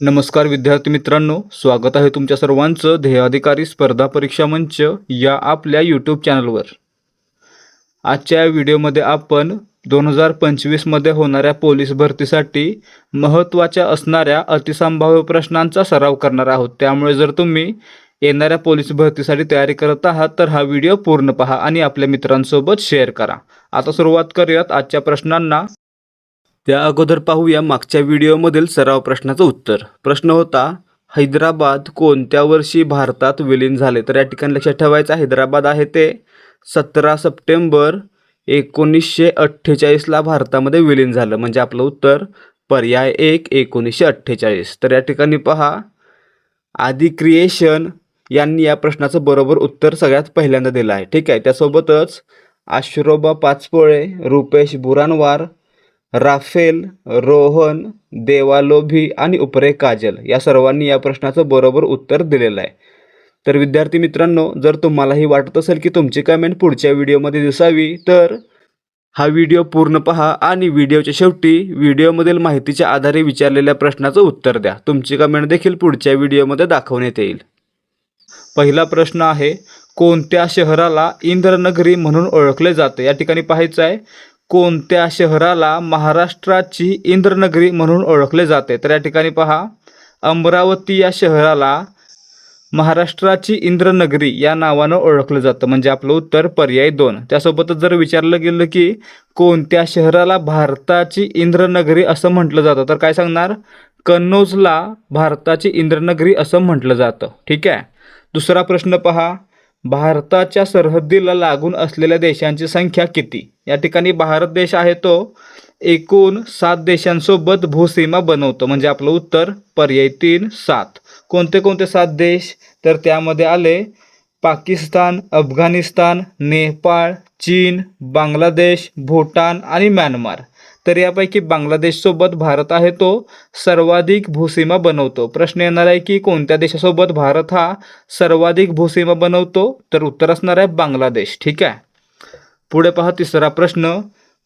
नमस्कार विद्यार्थी मित्रांनो स्वागत आहे तुमच्या सर्वांचं ध्येयाधिकारी स्पर्धा परीक्षा मंच या आपल्या यूट्यूब चॅनलवर आजच्या या व्हिडिओमध्ये आपण दोन हजार पंचवीसमध्ये होणाऱ्या पोलीस भरतीसाठी महत्त्वाच्या असणाऱ्या अतिसंभाव्य प्रश्नांचा सराव करणार आहोत. त्यामुळे जर तुम्ही येणाऱ्या पोलीस भरतीसाठी तयारी करत आहात तर हा व्हिडिओ पूर्ण पहा आणि आपल्या मित्रांसोबत शेअर करा. आता सुरुवात करूयात आजच्या प्रश्नांना. त्या अगोदर पाहूया मागच्या व्हिडिओमधील सराव प्रश्नाचं उत्तर. प्रश्न होता हैदराबाद कोणत्या वर्षी भारतात विलीन झाले? तर या ठिकाणी लक्षात ठेवायचं हैदराबाद आहे ते सतरा सप्टेंबर एकोणीसशे अठ्ठेचाळीसला भारतामध्ये विलीन झालं. म्हणजे आपलं उत्तर पर्याय एक एकोणीसशे अठ्ठेचाळीस. तर या ठिकाणी पहा आदी क्रिएशन यांनी या प्रश्नाचं बरोबर उत्तर सगळ्यात पहिल्यांदा दिलं आहे. ठीक आहे त्यासोबतच आश्रोबा पाचपोळे रुपेश बुरानवार राफेल रोहन देवालोभी आणि उपरे काजल या सर्वांनी या प्रश्नाचं बरोबर उत्तर दिलेलं आहे. तर विद्यार्थी मित्रांनो जर तुम्हालाही वाटत असेल की तुमची कमेंट पुढच्या व्हिडिओमध्ये दिसावी तर हा व्हिडिओ पूर्ण पहा आणि व्हिडिओच्या शेवटी व्हिडिओमधील माहितीच्या आधारे विचारलेल्या प्रश्नाचं उत्तर द्या. तुमची कमेंट देखील पुढच्या व्हिडिओमध्ये दाखवण्यात येईल. पहिला प्रश्न आहे कोणत्या शहराला इंद्रनगरी म्हणून ओळखले जाते? या ठिकाणी पाहायचं आहे कोणत्या शहराला महाराष्ट्राची इंद्रनगरी म्हणून ओळखले जाते? तर या ठिकाणी पहा. अमरावती या शहराला महाराष्ट्राची इंद्रनगरी या नावानं ओळखलं जातं. म्हणजे आपलं उत्तर पर्याय दोन. त्यासोबतच जर विचारलं गेलं की कोणत्या शहराला भारताची इंद्रनगरी असं म्हटलं जातं तर काय सांगणार? कन्नौजला भारताची इंद्रनगरी असं म्हटलं जातं. ठीक आहे? दुसरा प्रश्न पहा. भारताच्या सरहद्दीला लागून असलेल्या देशांची संख्या किती? या ठिकाणी भारत देश आहे तो एकूण सात देशांसोबत भूसीमा बनवतो. म्हणजे आपलं उत्तर पर्याय तीन सात. कोणते कोणते सात देश? तर त्यामध्ये आले पाकिस्तान अफगाणिस्तान नेपाळ चीन बांगलादेश भूटान आणि म्यानमार. तर यापैकी बांगलादेशसोबत भारत आहे तो सर्वाधिक भूसीमा बनवतो. प्रश्न येणार आहे की कोणत्या देशासोबत भारत हा सर्वाधिक भूसीमा बनवतो? तर उत्तर असणार आहे बांगलादेश. ठीक आहे? पुढे पहा तिसरा प्रश्न.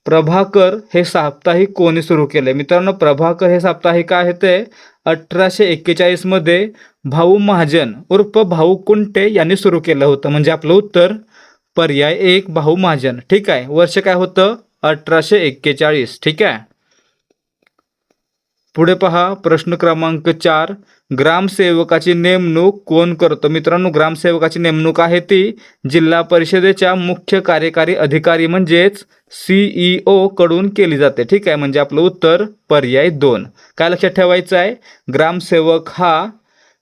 प्रभाकर हे साप्ताहिक कोणी सुरू केले? मित्रांनो प्रभाकर हे साप्ताहिक आहे ते अठराशे एक्केचाळीसमध्ये भाऊ महाजन उर्फ भाऊ कुंटे यांनी सुरू केलं होतं. म्हणजे आपलं उत्तर पर्याय एक भाऊ महाजन. ठीक आहे? वर्ष काय होतं? अठराशे एक्केचाळीस. ठीक आहे? पुढे पहा प्रश्न क्रमांक चार. ग्रामसेवकाची नेमणूक कोण करतो? मित्रांनो ग्रामसेवकाची नेमणूक आहे ती जिल्हा परिषदेच्या मुख्य कार्यकारी अधिकारी म्हणजेच सीईओ कडून केली जाते. ठीक आहे? म्हणजे आपलं उत्तर पर्याय दोन. काय लक्षात ठेवायचं आहे? ग्रामसेवक हा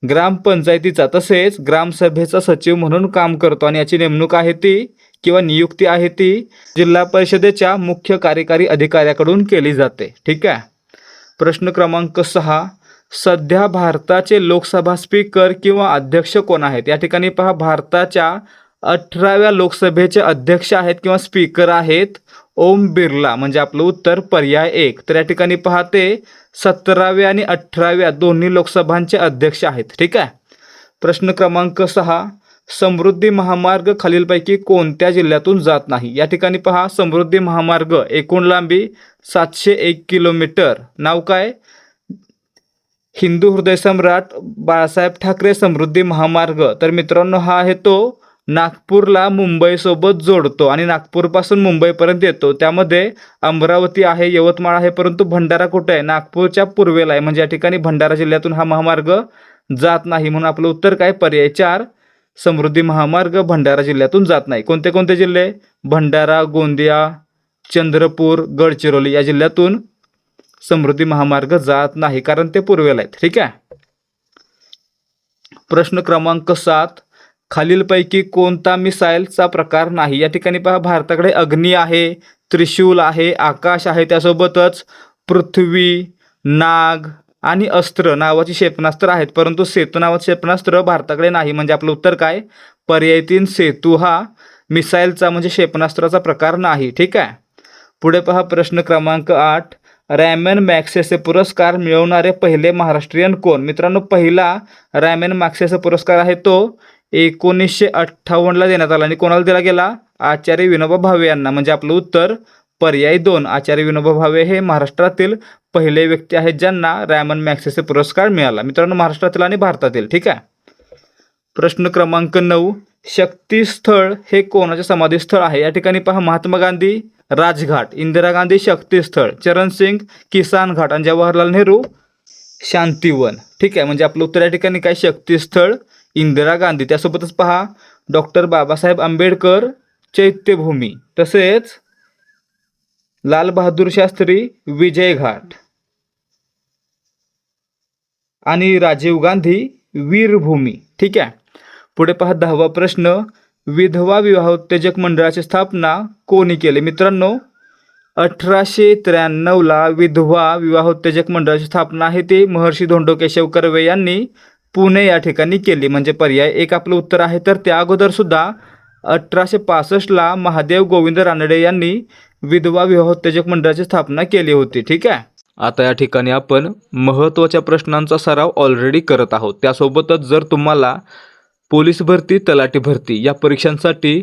ग्रामपंचायतीचा तसेच ग्रामसभेचा सचिव म्हणून काम करतो आणि याची नेमणूक आहे ती किंवा नियुक्ती आहे ती जिल्हा परिषदेच्या मुख्य कार्यकारी अधिकाऱ्याकडून केली जाते. ठीक आहे? प्रश्न क्रमांक सहा. सध्या भारताचे लोकसभा स्पीकर किंवा अध्यक्ष कोण आहेत? या ठिकाणी पहा भारताच्या अठराव्या लोकसभेचे अध्यक्ष आहेत किंवा स्पीकर आहेत ओम बिर्ला म्हणजे आपलं उत्तर पर्याय एक. तर या ठिकाणी पहा ते सतराव्या आणि अठराव्या दोन्ही लोकसभांचे अध्यक्ष आहेत. ठीक आहे? प्रश्न क्रमांक सहा. समृद्धी महामार्ग खालीलपैकी कोणत्या जिल्ह्यातून जात नाही? या ठिकाणी पहा समृद्धी महामार्ग एकूण लांबी सातशे एक किलोमीटर. नाव काय? हिंदू हृदय सम्राट बाळासाहेब ठाकरे समृद्धी महामार्ग. तर मित्रांनो हा आहे तो नागपूरला मुंबईसोबत जोडतो आणि नागपूरपासून मुंबईपर्यंत येतो. त्यामध्ये अमरावती आहे यवतमाळ आहे परंतु भंडारा कुठे आहे? नागपूरच्या पूर्वेला आहे. म्हणजे या ठिकाणी भंडारा जिल्ह्यातून हा महामार्ग जात नाही. म्हणून आपलं उत्तर काय? पर्याय चार. समृद्धी महामार्ग भंडारा जिल्ह्यातून जात नाही. कोणते कोणते जिल्हे? भंडारा गोंदिया चंद्रपूर गडचिरोली या जिल्ह्यातून समृद्धी महामार्ग जात नाही कारण ते पूर्वेला आहेत. ठीक आहे? प्रश्न क्रमांक सात. खालीलपैकी कोणता मिसाईलचा प्रकार नाही? या ठिकाणी पहा भारताकडे अग्नी आहे त्रिशूल आहे आकाश आहे त्यासोबतच पृथ्वी नाग आणि अस्त्र नावाची क्षेपणास्त्र आहेत. परंतु सेतू नावाचं क्षेपणास्त्र भारताकडे नाही. म्हणजे आपलं उत्तर काय? पर्याय तीन सेतू हा मिसाईलचा म्हणजे क्षेपणास्त्राचा प्रकार नाही. ठीक आहे? पुढे पहा प्रश्न क्रमांक आठ. रॅमेन मॅक्सेसे पुरस्कार मिळवणारे पहिले महाराष्ट्रीयन कोण? मित्रांनो पहिला रॅमेन मॅक्सेसे पुरस्कार आहे तो एकोणीसशे अठ्ठावन्नला देण्यात आला. आणि कोणाला दिला गेला? आचार्य विनोबा भावे यांना. म्हणजे आपलं उत्तर पर्याय दोन आचार्य विनोबा भावे हे महाराष्ट्रातील पहिले व्यक्ती आहेत ज्यांना रॅमन मॅक्सेसे पुरस्कार मिळाला. मित्रांनो महाराष्ट्रातील आणि भारतातील ठीक आहे? प्रश्न क्रमांक नऊ शक्तीस्थळ हे कोणाचे समाधीस्थळ आहे? या ठिकाणी पहा महात्मा गांधी राजघाट इंदिरा गांधी शक्तीस्थळ चरण सिंग किसान घाट आणि जवाहरलाल नेहरू शांतीवन ठीक आहे? म्हणजे आपलं उत्तर या ठिकाणी काय? शक्तीस्थळ इंदिरा गांधी. त्यासोबतच पहा डॉक्टर बाबासाहेब आंबेडकर चैत्यभूमी. तसेच लाल बहादूर शास्त्री विजय घाट. आणि राजीव गांधी वीरभूमी. ठीक आहे? पुढे पहा दहावा प्रश्न. विधवा विवाहोत्तेजक मंडळाची स्थापना कोणी केली? मित्रांनो अठराशे त्र्याण्णवला विधवा विवाहोत्तेजक मंडळाची स्थापना आहे ती महर्षी धोंडो केशव कर्वे यांनी पुणे या ठिकाणी केली. म्हणजे पर्याय एक आपलं उत्तर आहे. तर त्या अगोदर सुद्धा अठराशे पासष्टला महादेव गोविंद रानडे यांनी विधवा विवाहोत्तेजक मंडळाची स्थापना केली होती ठीक आहे? आता या ठिकाणी आपण महत्त्वाच्या प्रश्नांचा सराव ऑलरेडी करत आहोत. त्यासोबतच जर तुम्हाला पोलीस भरती तलाठी भरती या परीक्षांसाठी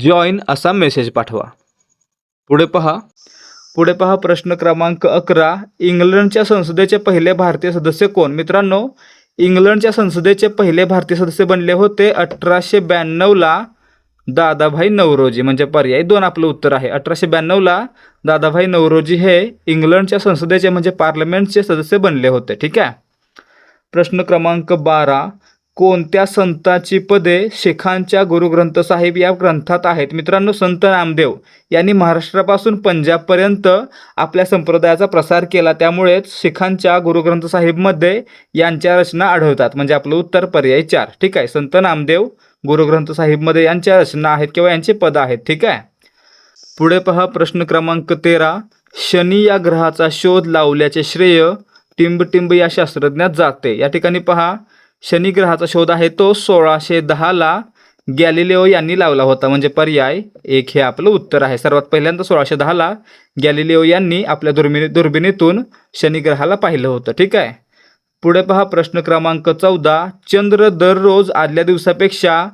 जॉईन असा मेसेज पाठवा. पुढे पहा. पुढे पहा प्रश्न क्रमांक अकरा. इंग्लंडच्या संसदेचे पहिले भारतीय सदस्य कोण? मित्रांनो इंग्लंडच्या संसदेचे पहिले भारतीय सदस्य बनले होते अठराशे ब्याण्णवला दादाभाई नवरोजी. म्हणजे पर्याय दोन आपलं उत्तर आहे. अठराशे ब्याण्णवला दादाभाई नवरोजी हे इंग्लंडच्या संसदेचे म्हणजे पार्लमेंटचे सदस्य बनले होते. ठीक आहे? प्रश्न क्रमांक बारा. कोणत्या संतांची पदे शिखांच्या गुरुग्रंथ साहिब या ग्रंथात आहेत? मित्रांनो संत नामदेव यांनी महाराष्ट्रापासून पंजाबपर्यंत आपल्या संप्रदायाचा प्रसार केला. त्यामुळेच शिखांच्या गुरुग्रंथ साहेबमध्ये यांच्या रचना आढळतात. म्हणजे आपलं उत्तर पर्याय चार. ठीक आहे? संत नामदेव गुरुग्रंथ साहेबमध्ये यांच्या रचना आहेत किंवा यांचे पदं आहेत. ठीक आहे? पुढे पहा प्रश्न क्रमांक तेरा. शनी या ग्रहाचा शोध लावल्याचे श्रेय टिंबटिंब या शास्त्रज्ञात जाते. या ठिकाणी पहा. शनिग्रहाचा शोध आहे तो सोळाशे दहाला गॅलिलिओ यांनी लावला होता. म्हणजे पर्याय एक हे आपलं उत्तर आहे. सर्वात पहिल्यांदा सोळाशे दहाला गॅलिलिओ यांनी आपल्या दुर्मिणी दुर्बिणीतून शनिग्रहाला पाहिलं होतं. ठीक आहे? पुढे पहा प्रश्न क्रमांक चौदा. चंद्र दररोज आदल्या दिवसापेक्षा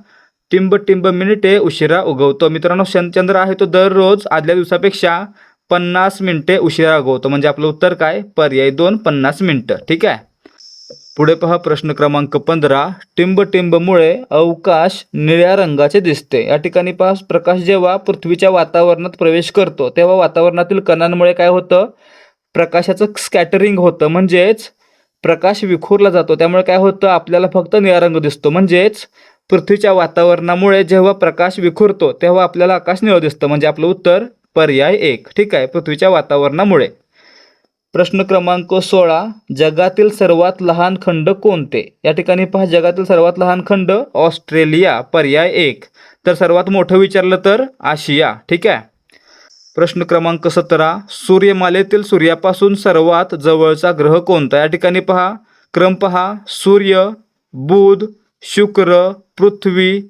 टिंब टिंब मिनिटे उशिरा उगवतो. मित्रांनो शन चंद्र आहे तो दररोज आदल्या दिवसापेक्षा पन्नास मिनिटे उशिरा उगवतो. म्हणजे आपलं उत्तर काय? पर्याय दोन पन्नास मिनिटं. ठीक आहे? पुढे पहा प्रश्न क्रमांक पंधरा. टिंब टिंबमुळे अवकाश निळ्या रंगाचे दिसते. या ठिकाणी पहा प्रकाश जेव्हा पृथ्वीच्या वातावरणात प्रवेश करतो तेव्हा वातावरणातील कणांमुळे काय होतं? प्रकाशाचं स्कॅटरिंग होतं. म्हणजेच प्रकाश विखुरला जातो. त्यामुळे काय होतं? आपल्याला फक्त निळा रंग दिसतो. म्हणजेच पृथ्वीच्या वातावरणामुळे जेव्हा प्रकाश विखुरतो तेव्हा आपल्याला आकाश निळं दिसतं. म्हणजे आपलं उत्तर पर्याय एक. ठीक आहे? पृथ्वीच्या वातावरणामुळे. प्रश्न क्रमांक सोळा जगातील सर्वात लहान खंड कोणते? या ठिकाणी पहा जगातील सर्वात लहान खंड ऑस्ट्रेलिया पर्याय एक. तर सर्वात मोठं विचारलं तर आशिया ठीक आहे? प्रश्न क्रमांक सतरा सूर्यमालेतील सूर्यापासून सर्वात जवळचा ग्रह कोणता? या ठिकाणी पहा क्रम पहा सूर्य बुध शुक्र पृथ्वी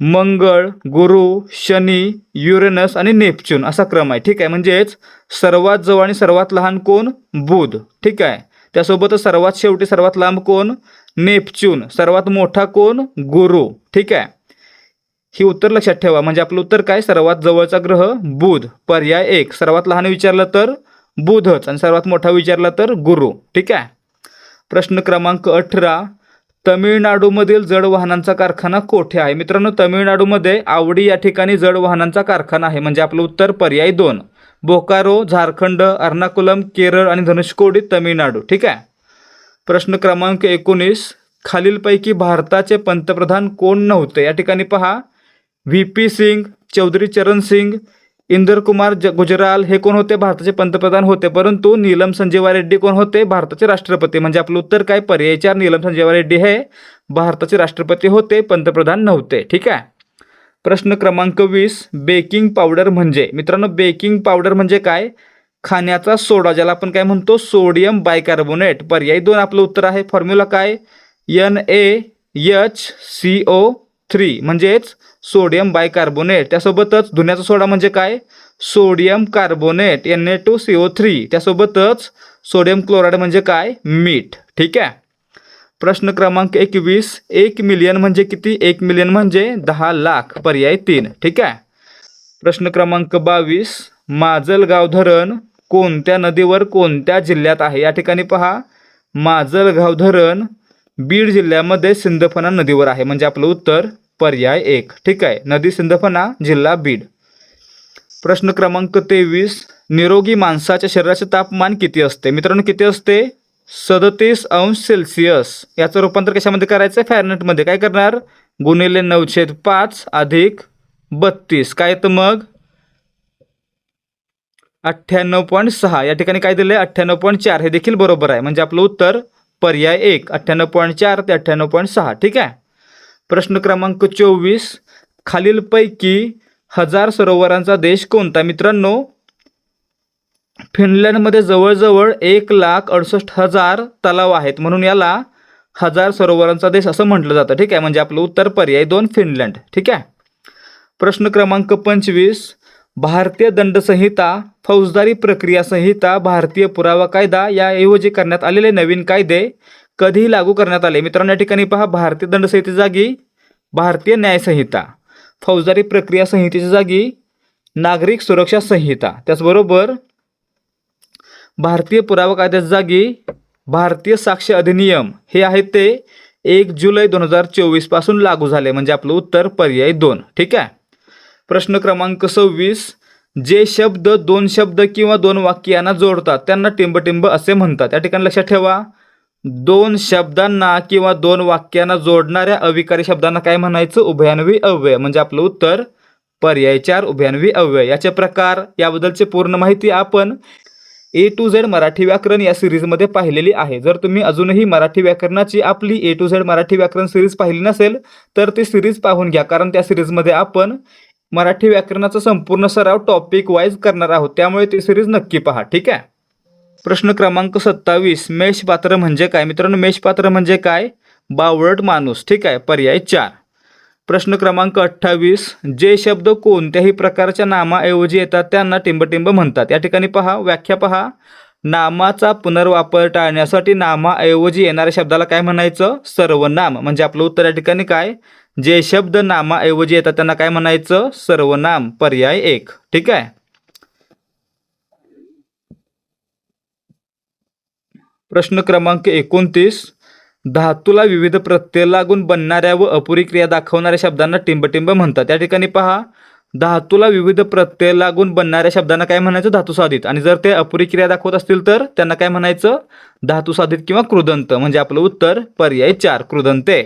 मंगळ गुरु शनी युरेनस आणि नेपच्यून असा क्रम आहे. ठीक आहे? म्हणजेच सर्वात जवळ आणि सर्वात लहान कोण? बुध. ठीक आहे? त्यासोबतच सर्वात शेवटी सर्वात लांब कोण? नेपच्यून. सर्वात मोठा कोण? गुरु. ठीक आहे? ही उत्तर लक्षात ठेवा. म्हणजे आपलं उत्तर काय? सर्वात जवळचा ग्रह बुध. पर्याय एक. सर्वात लहान विचारलं तर बुधच आणि सर्वात मोठा विचारला तर गुरु. ठीक आहे? प्रश्न क्रमांक अठरा. तमिळनाडूमधील जड वाहनांचा कारखाना कोठे आहे? मित्रांनो तमिळनाडूमध्ये आवडी या ठिकाणी जड वाहनांचा कारखाना आहे. म्हणजे आपलं उत्तर पर्याय दोन. बोकारो झारखंड अर्नाकुलम केरळ आणि धनुषकोडी तमिळनाडू. ठीक आहे? प्रश्न क्रमांक एकोणीस. खालीलपैकी भारताचे पंतप्रधान कोण नव्हते? या ठिकाणी पहा. व्ही. पी. सिंग चौधरी चरण सिंग इंदर कुमार ज गुजराल हे कोण होते? भारताचे पंतप्रधान होते. परंतु नीलम संजीवा रेड्डी कोण होते? भारताचे राष्ट्रपती. म्हणजे आपलं उत्तर काय? पर्याय चार नीलम संजीवा रेड्डी हे भारताचे राष्ट्रपती होते पंतप्रधान नव्हते. ठीक आहे? प्रश्न क्रमांक वीस बेकिंग पावडर म्हणजे. मित्रांनो बेकिंग पावडर म्हणजे काय? खाण्याचा सोडा ज्याला आपण काय म्हणतो? Sodium bicarbonate. पर्याय दोन आपलं उत्तर आहे. फॉर्म्युला काय? N A H C O three. म्हणजेच सोडियम बायकार्बोनेट. त्यासोबतच धुण्याचा सोडा म्हणजे काय? Sodium carbonate N A two C O three त्यासोबतच सोडियम क्लोराईड म्हणजे काय? मीठ. ठीक आहे? प्रश्न क्रमांक एकवीस. एक मिलियन म्हणजे किती? एक मिलियन म्हणजे दहा लाख. पर्याय तीन. ठीक आहे? प्रश्न क्रमांक बावीस. माजलगाव धरण कोणत्या नदीवर कोणत्या जिल्ह्यात आहे? या ठिकाणी पहा. माजलगाव धरण बीड जिल्ह्यामध्ये सिंदफणा नदीवर आहे. म्हणजे आपलं उत्तर पर्याय एक. ठीक आहे. नदी सिंदफणा जिल्हा बीड. प्रश्न क्रमांक तेवीस. निरोगी माणसाच्या शरीराचे तापमान किती असते? मित्रांनो किती असते? सदतीस अंश सेल्सिअस. याचं रूपांतर कशामध्ये करायचं आहे फॅरनेटमध्ये काय करणार? गुणिले नऊशेद पाच अधिक बत्तीस. काय तर मग? अठ्ठ्याण्णव पॉईंट सहा. या ठिकाणी काय दिलं आहे अठ्ठ्याण्णव पॉईंट चार. हे देखील बरोबर आहे. म्हणजे आपलं उत्तर पर्याय एक. अठ्ठ्याण्णव पॉईंट चार ते अठ्ठ्याण्णव पॉईंट सहा. ठीक आहे? प्रश्न क्रमांक चोवीस. खालीलपैकी हजार सरोवरांचा देश कोणता? मित्रांनो फिनलँडमध्ये जवळजवळ एक लाख अडुसष्ट हजार तलाव आहेत. म्हणून याला हजार सरोवरांचा देश असं म्हटलं जातं. ठीक आहे? म्हणजे आपलं उत्तर पर्याय दोन फिनलँड. ठीक आहे? प्रश्न क्रमांक पंचवीस. भारतीय दंडसंहिता फौजदारी प्रक्रिया संहिता भारतीय पुरावा कायदा याऐवजी करण्यात आलेले नवीन कायदे कधीही लागू करण्यात आले. मित्रांनो या ठिकाणी पहा भारतीय दंडसंहिते जागी भारतीय न्यायसंहिता फौजदारी प्रक्रिया संहितेच्या जागी नागरिक सुरक्षा संहिता. त्याचबरोबर भारतीय पुरावा कायद्याच्या जागी भारतीय साक्ष अधिनियम हे आहे ते एक जुलै दोन हजार चोवीसपासून लागू झाले. म्हणजे आपलं उत्तर पर्याय दोन. ठीक आहे? प्रश्न क्रमांक सव्वीस जे शब्द दोन शब्द किंवा दोन वाक्यांना जोडतात त्यांना टिंबटिंब असे म्हणतात. या ठिकाणी लक्षात ठेवा. दोन शब्दांना किंवा दोन वाक्यांना जोडणाऱ्या अविकारी शब्दांना काय म्हणायचं? उभयान्वी अव्यय. म्हणजे आपलं उत्तर पर्याय चार उभयान्वी अव्यय. याचे प्रकार याबद्दलची पूर्ण माहिती आपण ए टू झेड मराठी व्याकरण या सिरीजमध्ये पाहिलेली आहे. जर तुम्ही अजूनही मराठी व्याकरणाची आपली ए टू झेड मराठी व्याकरण सिरीज पाहिली नसेल तर ती सिरीज पाहून घ्या. कारण त्या सिरीजमध्ये आपण मराठी व्याकरणाचा संपूर्ण सराव टॉपिक वाईज करणार आहोत. त्यामुळे ती सिरीज नक्की पहा. ठीक आहे? प्रश्न क्रमांक सत्तावीस. मेषपात्र म्हणजे काय? मित्रांनो मेषपात्र म्हणजे काय? बावळट माणूस. ठीक आहे पर्याय चार. प्रश्न क्रमांक अठ्ठावीस. जे शब्द कोणत्याही प्रकारच्या नामाऐवजी येतात त्यांना टिंबटिंब म्हणतात. या ठिकाणी पहा व्याख्या पहा. नामाचा पुनर्वापर टाळण्यासाठी नामाऐवजी येणाऱ्या शब्दाला काय म्हणायचं? सर्वनाम. म्हणजे आपलं उत्तर या ठिकाणी काय? जे शब्द नामाऐवजी येतात त्यांना काय म्हणायचं? सर्वनाम. पर्याय एक. ठीक आहे? प्रश्न क्रमांक एकोणतीस. धातूला विविध प्रत्यय लागून बनणाऱ्या व अपुरी क्रिया दाखवणाऱ्या शब्दांना टिंबटिंब म्हणतात. त्या ठिकाणी पहा. धातूला विविध प्रत्यय लागून बनणाऱ्या शब्दांना काय म्हणायचं? धातुसाधित आणि जर ते अपुरी क्रिया दाखवत असतील तर त्यांना काय म्हणायचं? धातुसाधित किंवा कृदंत म्हणजे आपलं उत्तर पर्याय चार कृदंते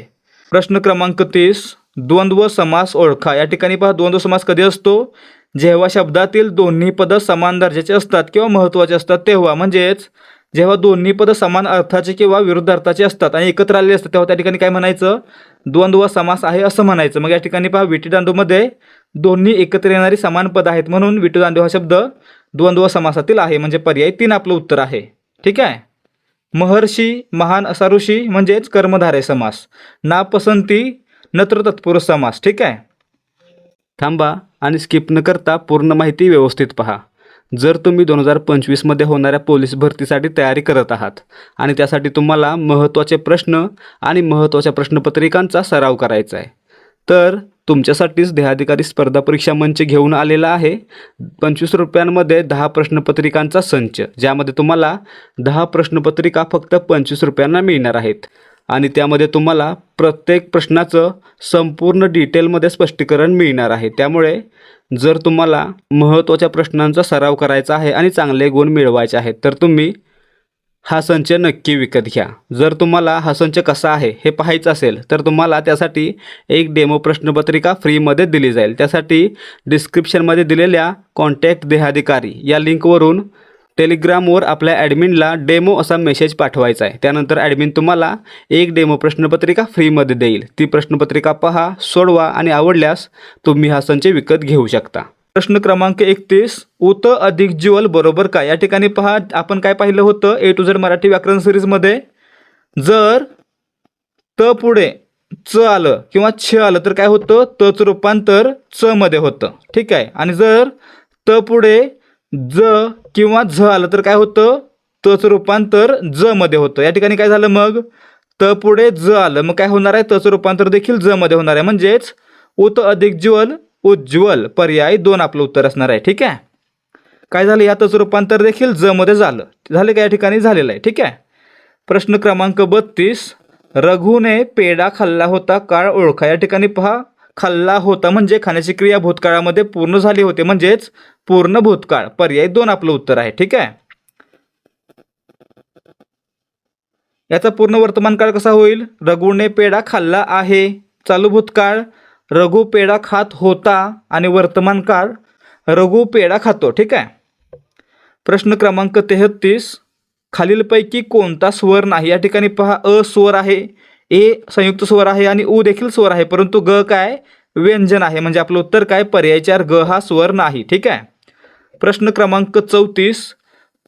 प्रश्न क्रमांक तीस. द्वंद्व समास ओळखा. या ठिकाणी पहा द्वंद्व समास कधी असतो? जेव्हा शब्दातील दोन्ही पदं समान दर्जाचे असतात किंवा महत्त्वाचे असतात तेव्हा. म्हणजेच जेव्हा दोन्ही पदं समान अर्थाचे किंवा विरुद्ध अर्थाचे असतात आणि एकत्र आलेले असतात तेव्हा त्या ठिकाणी काय म्हणायचं? द्वंद्व समास आहे असं म्हणायचं. मग या ठिकाणी पहा विटी दांडूमध्ये दोन्ही एकत्र येणारी समान पद आहेत म्हणून विटू दांडू हा शब्द द्वंद्व समासातील आहे. म्हणजे पर्याय तीन आपलं उत्तर आहे. ठीक आहे? महर्षी महान असा ऋषी म्हणजेच कर्मधारे समास. नापसंती नत्र तत्पुरुष समास. ठीक आहे? थांबा आणि स्किप न करता पूर्ण माहिती व्यवस्थित पहा. जर तुम्ही दोन हजार पंचवीसमध्ये होणाऱ्या पोलीस भरतीसाठी तयारी करत आहात आणि त्यासाठी तुम्हाला महत्त्वाचे प्रश्न आणि महत्त्वाच्या प्रश्नपत्रिकांचा सराव करायचा आहे तर तुमच्यासाठीच देहाधिकारी स्पर्धा परीक्षा मंच घेऊन आलेला आहे. पंचवीस रुपयांमध्ये दहा प्रश्नपत्रिकांचा संच ज्यामध्ये तुम्हाला दहा प्रश्नपत्रिका फक्त पंचवीस रुपयांना मिळणार आहेत. आणि त्यामध्ये तुम्हाला प्रत्येक प्रश्नाचं संपूर्ण डिटेलमध्ये स्पष्टीकरण मिळणार आहे. त्यामुळे जर तुम्हाला महत्त्वाच्या प्रश्नांचा सराव करायचा आहे आणि चांगले गुण मिळवायचे आहेत तर तुम्ही हा संच नक्की विकत घ्या. जर तुम्हाला हा संच कसा आहे हे पाहायचं असेल तर तुम्हाला त्यासाठी एक डेमो प्रश्नपत्रिका फ्रीमध्ये दिली जाईल. त्यासाठी डिस्क्रिप्शनमध्ये दिलेल्या कॉन्टॅक्ट देहाधिकारी या लिंकवरून टेलिग्रामवर आपल्या ॲडमिनला डेमो असा मेसेज पाठवायचा आहे. त्यानंतर ॲडमिन तुम्हाला एक डेमो प्रश्नपत्रिका फ्रीमध्ये देईल. ती प्रश्नपत्रिका पहा सोडवा आणि आवडल्यास तुम्ही हा संच विकत घेऊ शकता. प्रश्न क्रमांक एकतीस उत अधिक ज्वल बरोबर काय? या ठिकाणी पहा आपण काय पाहिलं होतं? ए टू झेड मराठी व्याकरण सिरीजमध्ये जर त पुढे च आलं किंवा छ आलं तर काय होतं? तचं रूपांतर च मध्ये होतं. ठीक आहे? आणि जर त पुढे ज किंवा झ आलं तर काय होतं? तचं रूपांतर ज मध्ये होतं. या ठिकाणी काय झालं मग? त पुढे ज आलं. मग काय होणार आहे? तचं रूपांतर देखील ज मध्ये होणार आहे. म्हणजेच उत अधिक ज्वल उज्ज्वल पर्याय दोन आपलं उत्तर असणार आहे. ठीक आहे? काय झालं? यातच रूपांतर देखील ज मध्ये झालं. झालं का? या ठिकाणी झालेलं आहे. ठीक आहे? प्रश्न क्रमांक बत्तीस. रघुने पेढा खाल्ला होता. काळ ओळखा. या ठिकाणी पहा. खाल्ला होता. म्हणजे खाण्याची क्रिया भूतकाळामध्ये पूर्ण झाली होती. म्हणजेच पूर्ण भूतकाळ. पर्याय दोन आपलं उत्तर आहे. ठीक आहे? याचा पूर्ण वर्तमान काळ कसा होईल? रघुने पेढा खाल्ला आहे. चालू भूतकाळ. रघु पेढा खात होता आणि वर्तमान काळ. रघु पेढा खातो. ठीक आहे? प्रश्न क्रमांक तेहत्तीस खालीलपैकी कोणता स्वर नाही? या ठिकाणी पहा अस्वर आहे. ए संयुक्त स्वर आहे आणि उ देखील स्वर आहे परंतु ग काय? व्यंजन आहे. म्हणजे आपलं उत्तर काय? पर्याय चार ग हा स्वर नाही. ठीक आहे? प्रश्न क्रमांक चौतीस.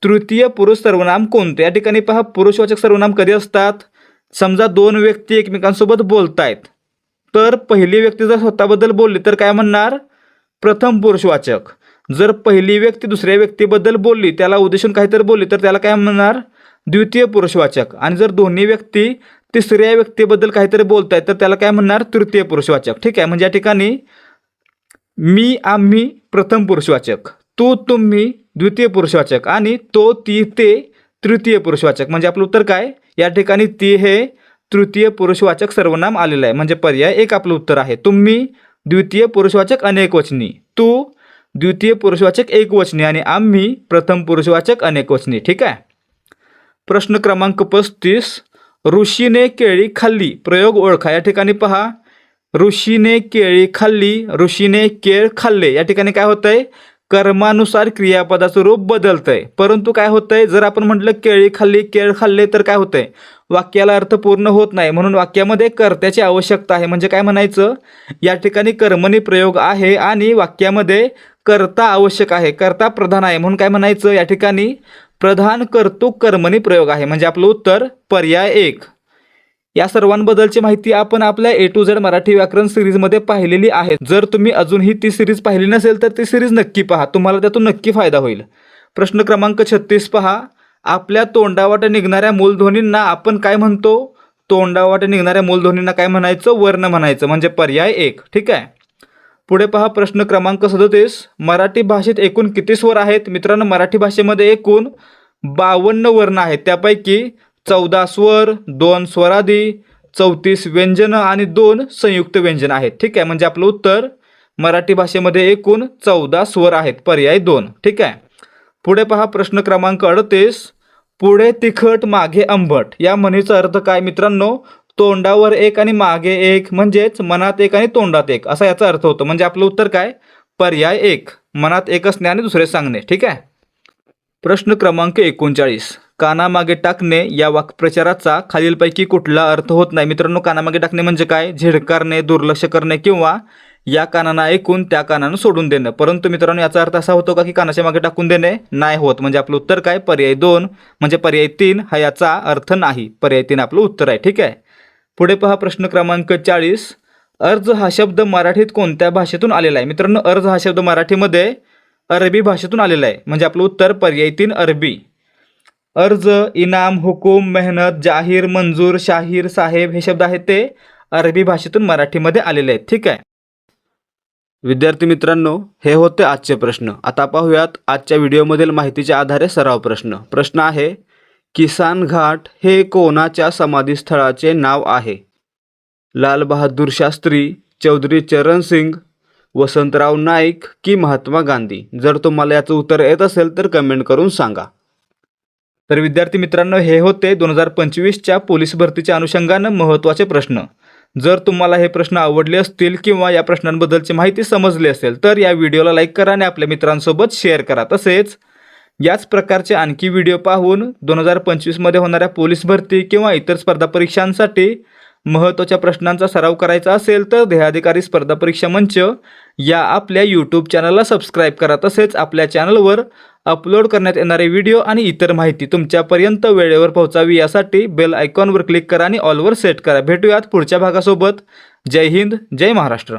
तृतीय पुरुष सर्वनाम कोणते? या ठिकाणी पहा पुरुषवाचक सर्वनाम कधी असतात? समजा दोन व्यक्ती एकमेकांसोबत बोलतायत. तर पहिली व्यक्ती जर स्वतःबद्दल बोलली तर काय म्हणणार? प्रथम पुरुषवाचक. जर पहिली व्यक्ती दुसऱ्या व्यक्तीबद्दल बोलली त्याला उद्देशून काहीतरी बोलली तर त्याला काय म्हणणार? द्वितीय पुरुषवाचक. आणि जर दोन्ही व्यक्ती तिसऱ्या व्यक्तीबद्दल काहीतरी बोलतायत तर त्याला काय म्हणणार? तृतीय पुरुषवाचक. ठीक आहे म्हणजे या ठिकाणी मी आम्ही प्रथम पुरुषवाचक. तू तुम्ही द्वितीय पुरुषवाचक आणि तो ती ते तृतीय पुरुषवाचक. म्हणजे आपलं उत्तर काय? या ठिकाणी ती हे तृतीय पुरुषवाचक सर्वनाम आलेलं आहे. म्हणजे पर्याय एक आपलं उत्तर आहे. तुम्ही द्वितीय पुरुषवाचक अनेकवचनी. तू द्वितीय पुरुषवाचक एकवचनी आणि आम्ही प्रथम पुरुषवाचक अनेकवचनी. ठीक आहे? प्रश्न क्रमांक पस्तीस. ऋषीने केळी खाल्ली. प्रयोग ओळखा. या ठिकाणी पहा. ऋषीने केळी खाल्ली. ऋषीने केळ खाल्ले. या ठिकाणी काय होतंय? कर्मानुसार क्रियापदाचं रूप बदलतंय. परंतु काय होतंय? जर आपण म्हटलं केळी खाल्ली केळ खाल्ले तर काय होतंय? वाक्याला अर्थ पूर्ण होत नाही. म्हणून वाक्यामध्ये कर्त्याची आवश्यकता आहे. म्हणजे काय म्हणायचं? या ठिकाणी कर्मणी प्रयोग आहे आणि वाक्यामध्ये कर्ता आवश्यक आहे. कर्ता प्रधान आहे. म्हणून काय म्हणायचं? या ठिकाणी प्रधान करतो कर्मणी प्रयोग आहे. म्हणजे आपलं उत्तर पर्याय एक. या सर्वांबद्दलची माहिती आपण आपल्या ए टू झेड मराठी व्याकरण सिरीजमध्ये पाहिलेली आहे. जर तुम्ही अजूनही ती सिरीज पाहिली नसेल तर ती सिरीज नक्की पहा. तुम्हाला त्यातून नक्की फायदा होईल. प्रश्न क्रमांक छत्तीस पहा. आपल्या तोंडावाट निघणाऱ्या मूलध्वनींना आपण काय म्हणतो? तोंडावाट निघणाऱ्या मूलध्वनींना काय म्हणायचं? वर्ण म्हणायचं. म्हणजे पर्याय एक. ठीक आहे? पुढे पहा प्रश्न क्रमांक सदतीस. मराठी भाषेत एकूण किती स्वर आहेत? मित्रांनो मराठी भाषेमध्ये एकूण बावन्न वर्ण आहेत. त्यापैकी चौदा स्वर दोन स्वरादी चौतीस व्यंजनं आणि दोन संयुक्त व्यंजन आहेत. ठीक आहे? म्हणजे आपलं उत्तर मराठी भाषेमध्ये एकूण चौदा स्वर आहेत. पर्याय दोन. ठीक आहे? पुढे पहा प्रश्न क्रमांक अडतीस. पुढे तिखट मागे आंबट. या म्हणीचा अर्थ काय मित्रांनो? तोंडावर एक आणि मागे एक म्हणजेच मनात एक आणि तोंडात एक. असा याचा अर्थ होतो. म्हणजे आपलं उत्तर काय? पर्याय एक. मनात एक असणे आणि दुसरे सांगणे. ठीक आहे? प्रश्न क्रमांक एकोणचाळीस. कानामागे टाकणे या वाक्प्रचाराचा खालीलपैकी कुठला अर्थ होत नाही? मित्रांनो कानामागे टाकणे म्हणजे काय? झिडकारणे दुर्लक्ष करणे किंवा या कानांना ऐकून त्या कानानं सोडून देणं. परंतु मित्रांनो याचा अर्थ असा होतो का की कानाच्या मागे टाकून देणे? नाही होत. म्हणजे आपलं उत्तर काय? पर्याय दोन. म्हणजे पर्याय तीन हा याचा अर्थ नाही. पर्याय तीन आपलं उत्तर आहे. ठीक आहे? पुढे पहा प्रश्न क्रमांक चाळीस. अर्ज हा शब्द मराठीत कोणत्या भाषेतून आलेला आहे? मित्रांनो अर्ज हा शब्द मराठीमध्ये अरबी भाषेतून आलेला आहे. म्हणजे आपलं उत्तर पर्याय तीन अरबी. अर्ज इनाम हुकूम मेहनत जाहीर मंजूर शाहीर साहेब हे शब्द आहेत ते अरबी भाषेतून मराठीमध्ये आलेले आहेत. ठीक आहे? विद्यार्थी मित्रांनो हे होते आजचे प्रश्न. आता पाहूयात आजच्या व्हिडिओमधील माहितीच्या आधारे सराव प्रश्न. प्रश्न आहे किसान घाट हे कोणाच्या समाधीस्थळाचे नाव आहे? लाल बहादूर शास्त्री चौधरी चरण सिंग वसंतराव नाईक की महात्मा गांधी? जर तुम्हाला याचं उत्तर येत असेल तर कमेंट करून सांगा. तर विद्यार्थी मित्रांनो हे होते दोन हजार पंचवीसच्या पोलीस भरतीच्या अनुषंगानं महत्त्वाचे प्रश्न. जर तुम्हाला हे प्रश्न आवडले असतील किंवा या प्रश्नांबद्दलची माहिती समजली असेल तर या व्हिडिओला लाईक करा आणि आपल्या मित्रांसोबत शेअर करा. तसेच याच प्रकारचे आणखी व्हिडिओ पाहून दोन हजार पंचवीसमध्ये होणाऱ्या पोलीस भरती किंवा इतर स्पर्धा परीक्षांसाठी महत्त्वाच्या प्रश्नांचा सराव करायचा असेल तर देहाधिकारी स्पर्धा परीक्षा मंच या आपल्या यूट्यूब चॅनलला सबस्क्राईब करा. तसेच आपल्या चॅनलवर अपलोड करण्यात येणारे व्हिडिओ आणि इतर माहिती तुमच्यापर्यंत वेळेवर पोहोचावी यासाठी बेल आयकॉनवर क्लिक करा आणि ऑलवर सेट करा. भेटूयात पुढच्या भागासोबत. जय हिंद जय महाराष्ट्र.